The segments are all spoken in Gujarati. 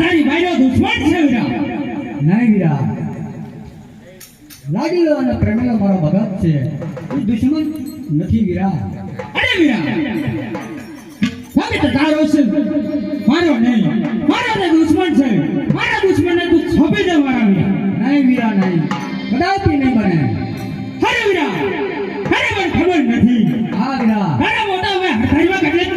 તારા ભાઈનો દુશ્મન છે વીરા નહીં વીરા લાડીલો અને પ્રેમેલો મારો ભગત છે. એ દુશ્મન નથી વીરા અરે વીરા હવે તો તારો છે. મારો નહીં. મારો ને દુશ્મન છે. મારા દુશ્મનને તું છોપી દે મારા વીરા નહીં વીરા નહીં કદાચ નહીં બને. અરે વીરા અરે મને ખબર નથી. હા વીરા અરે મોટા મેં હરધારીમાં કેટલી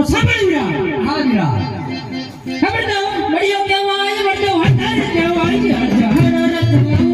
તો સાંભળ વીરા હા વીરા ખબર તો મળ્યો કહેવાય મળ્યો હરધારી કહેવાય.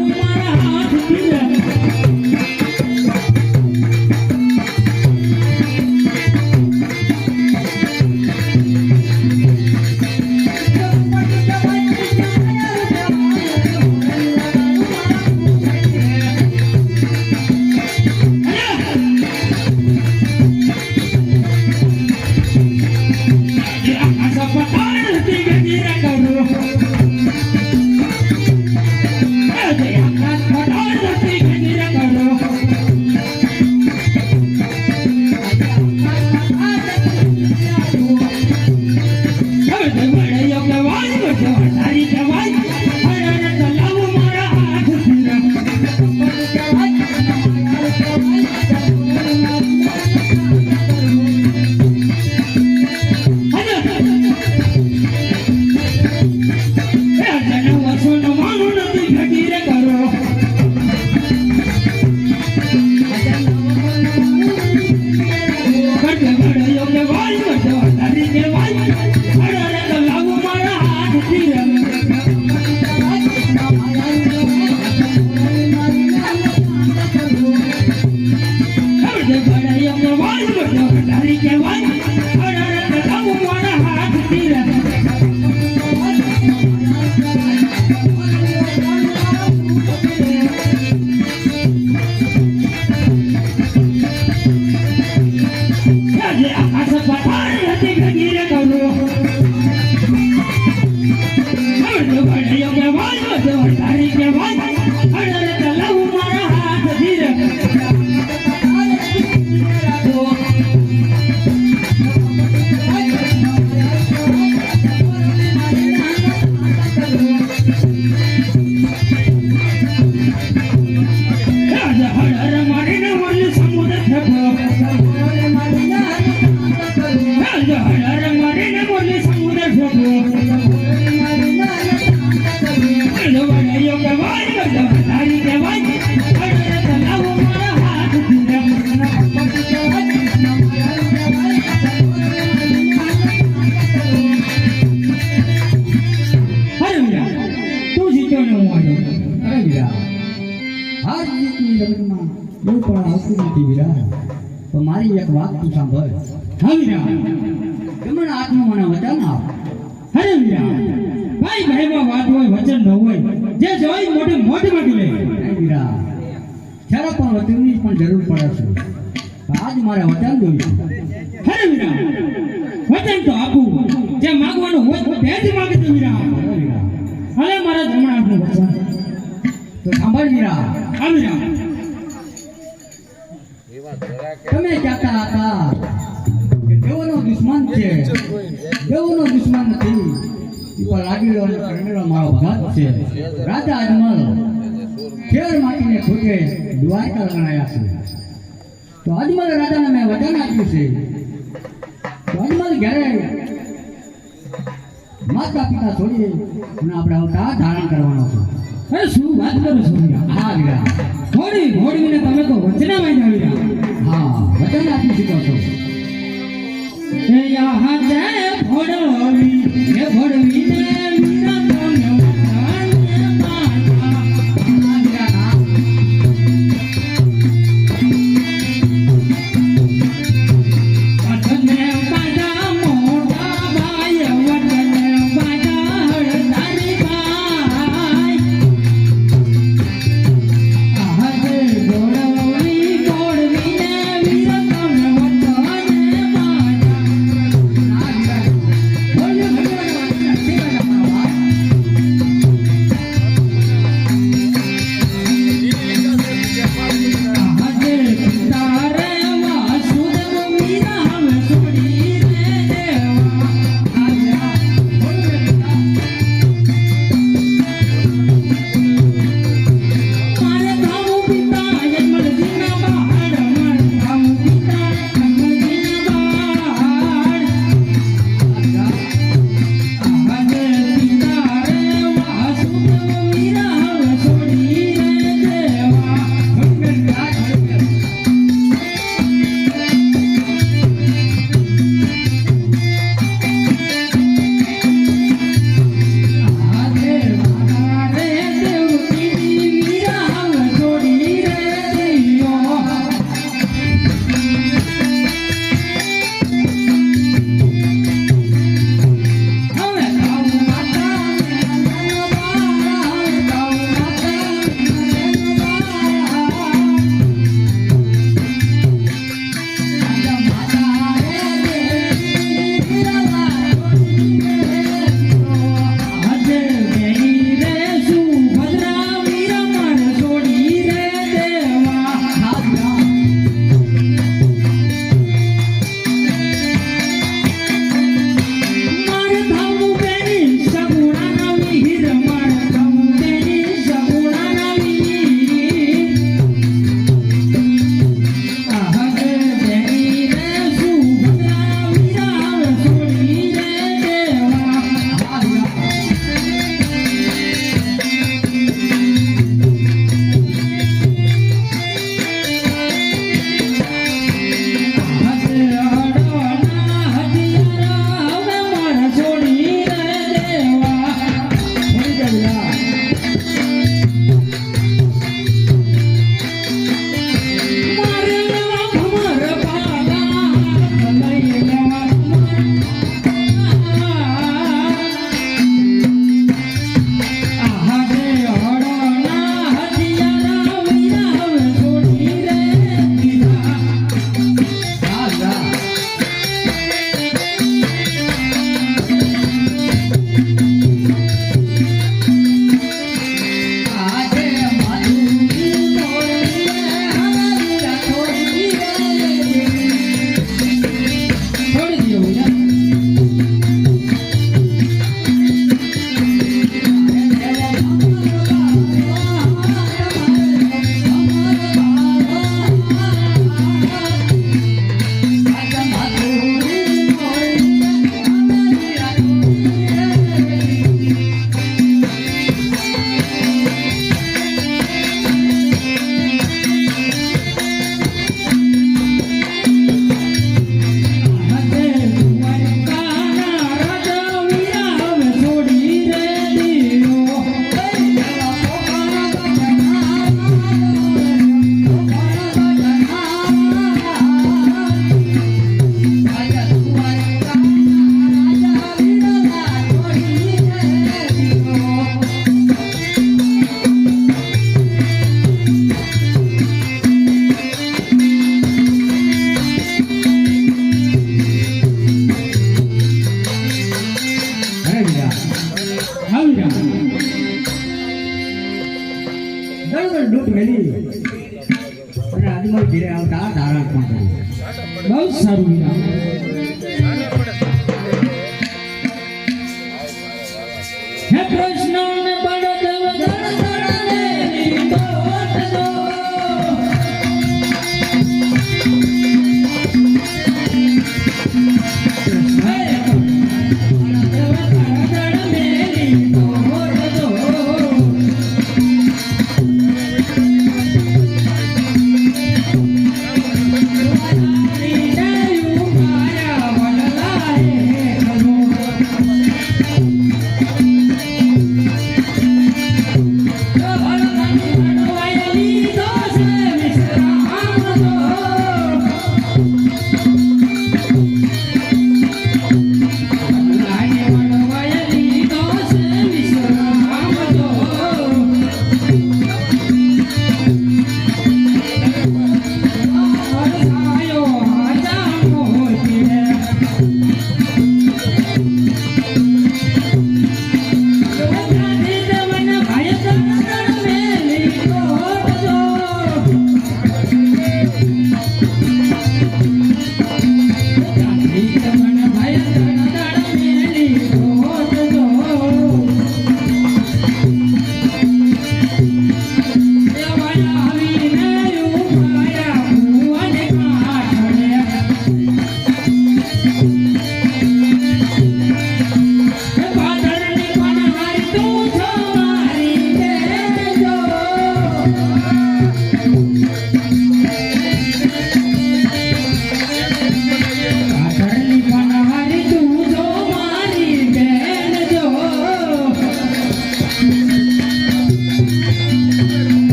નહીં વીરા પણ વચનની પણ જરૂર પડે છે. આજ મારે વચન જોઈશું. હરે વીરા વચન તો આપું. જે માગવાનું હોય તે જ વીરા અરે વીરા ભલે મારા જમણા હાથનું વચન. તો સાંભળ વીરા હા વીરા તમે કહેતા હતા કે દેવોનો દુશ્મન છે. દેવોનો દુશ્મન નથી એ લાગી રહ્યો અને કરમેલો મારો ભગત છે. રાજા અજમલ. માટીને દ્વારકા ગણાયા છે. તો અજમલ રાજાને મેં વચન આપ્યું છે. તો અજમલ ઘરે માતા પિતા છોડી અને આપણે અવતાર ધારણ કરવાનો છે. એ શું વાત કરું છું હા વીરા થોડી ઘોડીને તમે તો વચનામાં જ રહ્યા હા વચન આપી શકો છો ભોડવી વીરા